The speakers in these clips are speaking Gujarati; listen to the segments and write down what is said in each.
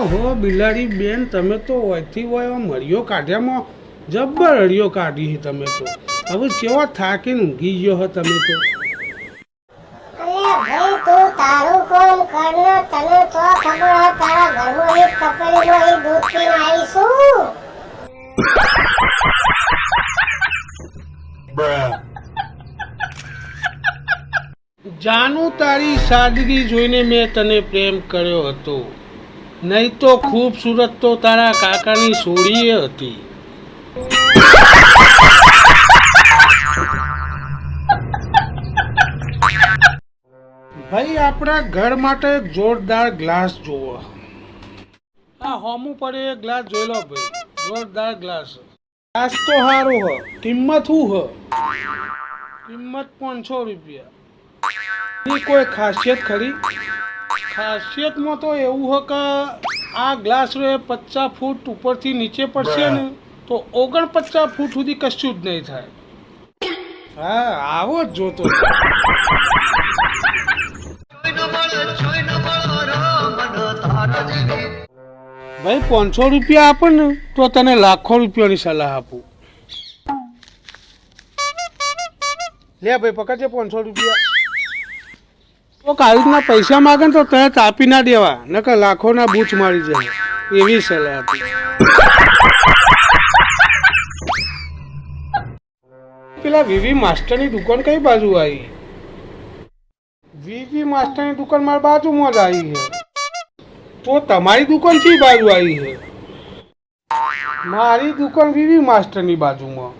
ઓહો બિલાડી બેન તમે તો ઓયથી હોય આમ કાઢ્યામાં. જબ્બર હરિયો કાઢી છે તમે તો. હવે કેવા થાકીને ઊંઘી ગયો હો તમે તો. અલે ભાઈ તું તારું કોમ કર ને તને તો ખબર હે તારા ઘરમાં એક તપેલીમાં ઈ દૂધ પીને આવીશું જાનું તારી સાદગી જોઈને મેં તને પ્રેમ કર્યો હતો. નહીં તો ખૂબસૂરત તો તારા કાકાની સોળીએ હતી. ભાઈ આપણા ઘર માટે એક જોરદાર ગ્લાસ જોવો. હા હોમું પડે એ ગ્લાસ જોઈ લો ભાઈ. જોરદાર ગ્લાસ. ગ્લાસ તો સારું હ. કિંમત શું હ? કિંમત પાંચસો રૂપિયા. એ કોઈ ખાસિયત ખરી? ખાસિયતમાં તો એવું હોય કે આ ગ્લાસ રે પચાસ ફૂટ ઉપરથી નીચે પડશે ને તો ઓગણપચાસ ફૂટ સુધી કશું જ નહીં થાય. હા આવો જ જોતો. ભાઈ પાંચસો રૂપિયા આપો ને તો તને લાખો રૂપિયાની સલાહ આપું. લે ભાઈ પકડજે પાંચસો રૂપિયા. તો કાળીના પૈસા માગે ને તો તરત આપી ના દેવા, નકર લાખોના બૂચ મારી જાય. એવી સલાહ હતી. પેલા વીવી માસ્ટરની દુકાન કઈ બાજુ આવી? વીવી માસ્ટરની દુકાન મારી બાજુમાં જ આવી છે. તો તમારી દુકાન કઈ બાજુ આવી છે? મારી દુકાન વીવી માસ્ટરની બાજુમાં.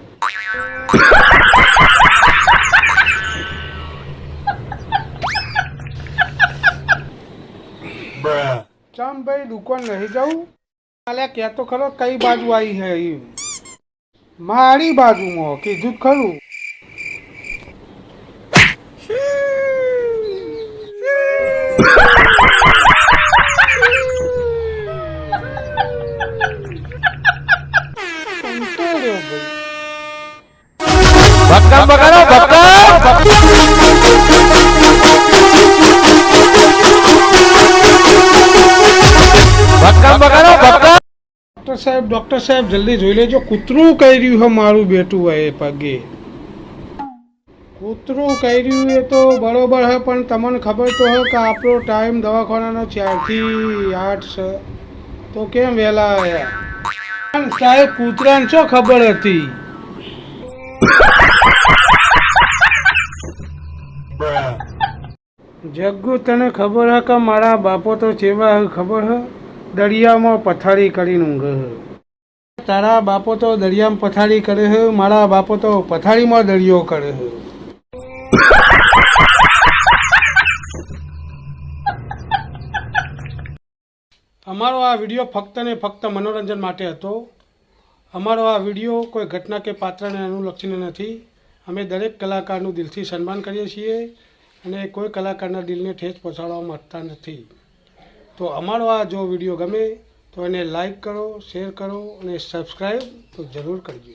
ચમ ભાઈ દુકાન નહીં જાઉં? અલ્યા કે તો ખરો કઈ બાજુ આવી છે એમ મારી બાજુમાં કીધું જ ખરું. કંટાળ્યો ભાઈ ભક્કમ બગાડો ભક્કમ. સાહેબ ડૉક્ટર સાહેબ, જલ્દી જોઈ લેજો. કૂતરું કર્યું છે મારું બેટું હોય એ પગે. કૂતરું કર્યું એ તો બરોબર છે પણ તમને ખબર તો હે કે આપણો ટાઈમ દવાખાનાનો ચારથી આઠ છે. તો કેમ વહેલા આવ્યા પણ સાહેબ, કૂતરાને શું ખબર હતી? જગ્ગુ, તને ખબર હે કે મારા બાપો તો ચેવા ખબર હે? દરિયામાં પથારી કરીને ઊંઘે તારા બાપો તો દરિયામાં પથારી કરે છે મારા બાપો તો પથારીમાં દરિયો કરે છે અમારો આ વીડિયો ફક્ત ને ફક્ત મનોરંજન માટે હતો. અમારો આ વીડિયો કોઈ ઘટના કે પાત્રને અનુલક્ષીને નથી. અમે દરેક કલાકારનું દિલથી સન્માન કરીએ છીએ અને કોઈ કલાકારના દિલને ઠેસ પહોંચાડવા માગતા નથી. તો અમારો આ જો વીડિયો ગમે તો એને લાઈક કરો, શેર કરો અને સબસ્ક્રાઈબ તો જરૂર કરજો.